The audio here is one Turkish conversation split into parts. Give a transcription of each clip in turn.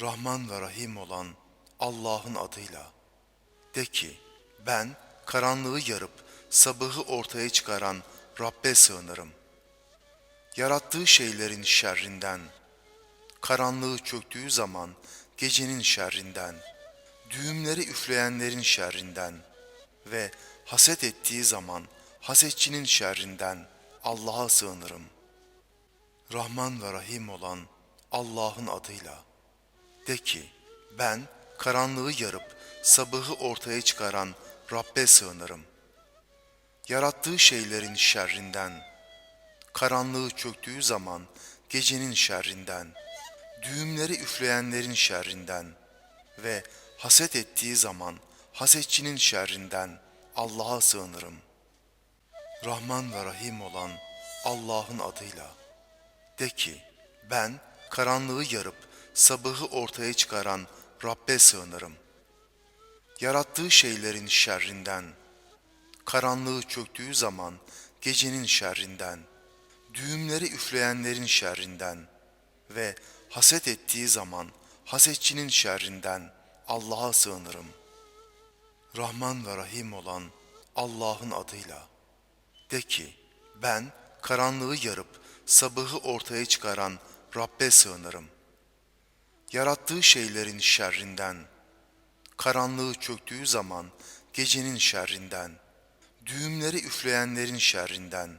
Rahman ve Rahim olan Allah'ın adıyla. De ki, ben karanlığı yarıp sabahı ortaya çıkaran Rabbe sığınırım. Yarattığı şeylerin şerrinden, karanlığı çöktüğü zaman gecenin şerrinden, düğümleri üfleyenlerin şerrinden ve haset ettiği zaman hasetçinin şerrinden Allah'a sığınırım. Rahman ve Rahim olan Allah'ın adıyla. De ki, ben karanlığı yarıp sabahı ortaya çıkaran Rabbe sığınırım. Yarattığı şeylerin şerrinden, karanlığı çöktüğü zaman gecenin şerrinden, düğümleri üfleyenlerin şerrinden ve haset ettiği zaman hasetçinin şerrinden Allah'a sığınırım. Rahman ve Rahim olan Allah'ın adıyla. De ki, ben karanlığı yarıp sabahı ortaya çıkaran Rabbe sığınırım. Yarattığı şeylerin şerrinden, karanlığı çöktüğü zaman gecenin şerrinden, düğümleri üfleyenlerin şerrinden ve haset ettiği zaman hasetçinin şerrinden Allah'a sığınırım. Rahman ve Rahim olan Allah'ın adıyla. De ki, ben karanlığı yarıp sabahı ortaya çıkaran Rabbe sığınırım. Yarattığı şeylerin şerrinden, karanlığı çöktüğü zaman gecenin şerrinden, düğümleri üfleyenlerin şerrinden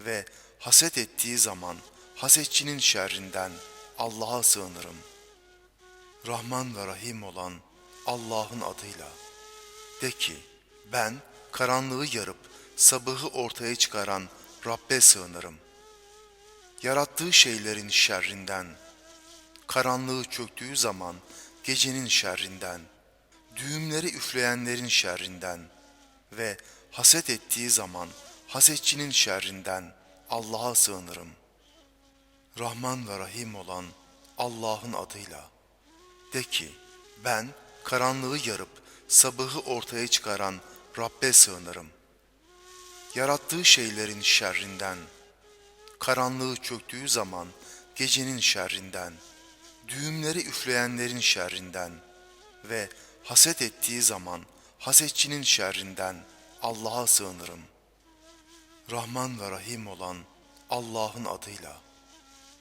ve haset ettiği zaman hasetçinin şerrinden Allah'a sığınırım. Rahman ve Rahim olan Allah'ın adıyla. De ki, ben karanlığı yarıp sabahı ortaya çıkaran Rabbe sığınırım. Yarattığı şeylerin şerrinden, karanlığı çöktüğü zaman gecenin şerrinden, düğümleri üfleyenlerin şerrinden ve haset ettiği zaman hasetçinin şerrinden Allah'a sığınırım. Rahman ve Rahim olan Allah'ın adıyla. De ki, ben karanlığı yarıp sabahı ortaya çıkaran Rabbe sığınırım. Yarattığı şeylerin şerrinden, karanlığı çöktüğü zaman gecenin şerrinden, düğümleri üfleyenlerin şerrinden ve haset ettiği zaman hasetçinin şerrinden Allah'a sığınırım. Rahman ve Rahim olan Allah'ın adıyla.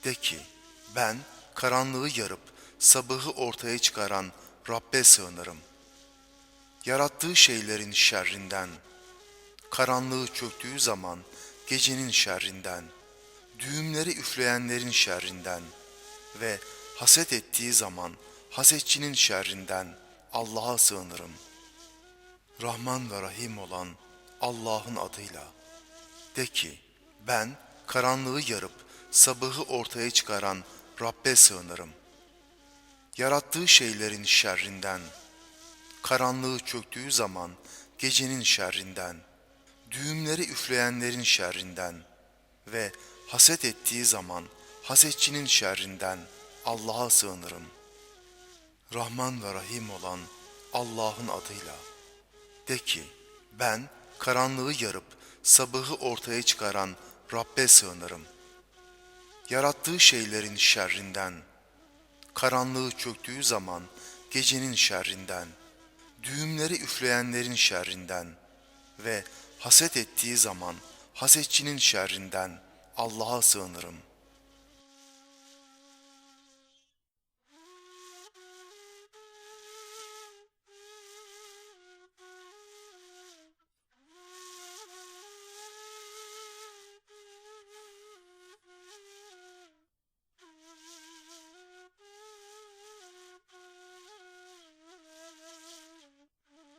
De ki, ben karanlığı yarıp sabahı ortaya çıkaran Rabbe sığınırım. Yarattığı şeylerin şerrinden, karanlığı çöktüğü zaman gecenin şerrinden, düğümleri üfleyenlerin şerrinden ve haset ettiği zaman hasetçinin şerrinden Allah'a sığınırım. Rahman ve Rahim olan Allah'ın adıyla. De ki, ben karanlığı yarıp sabahı ortaya çıkaran Rabbe sığınırım. Yarattığı şeylerin şerrinden, karanlığı çöktüğü zaman gecenin şerrinden, düğümleri üfleyenlerin şerrinden ve haset ettiği zaman hasetçinin şerrinden Allah'a sığınırım. Rahman ve Rahim olan Allah'ın adıyla. De ki, ben karanlığı yarıp sabahı ortaya çıkaran Rabbe sığınırım. Yarattığı şeylerin şerrinden, karanlığı çöktüğü zaman gecenin şerrinden, düğümleri üfleyenlerin şerrinden ve haset ettiği zaman hasetçinin şerrinden Allah'a sığınırım.''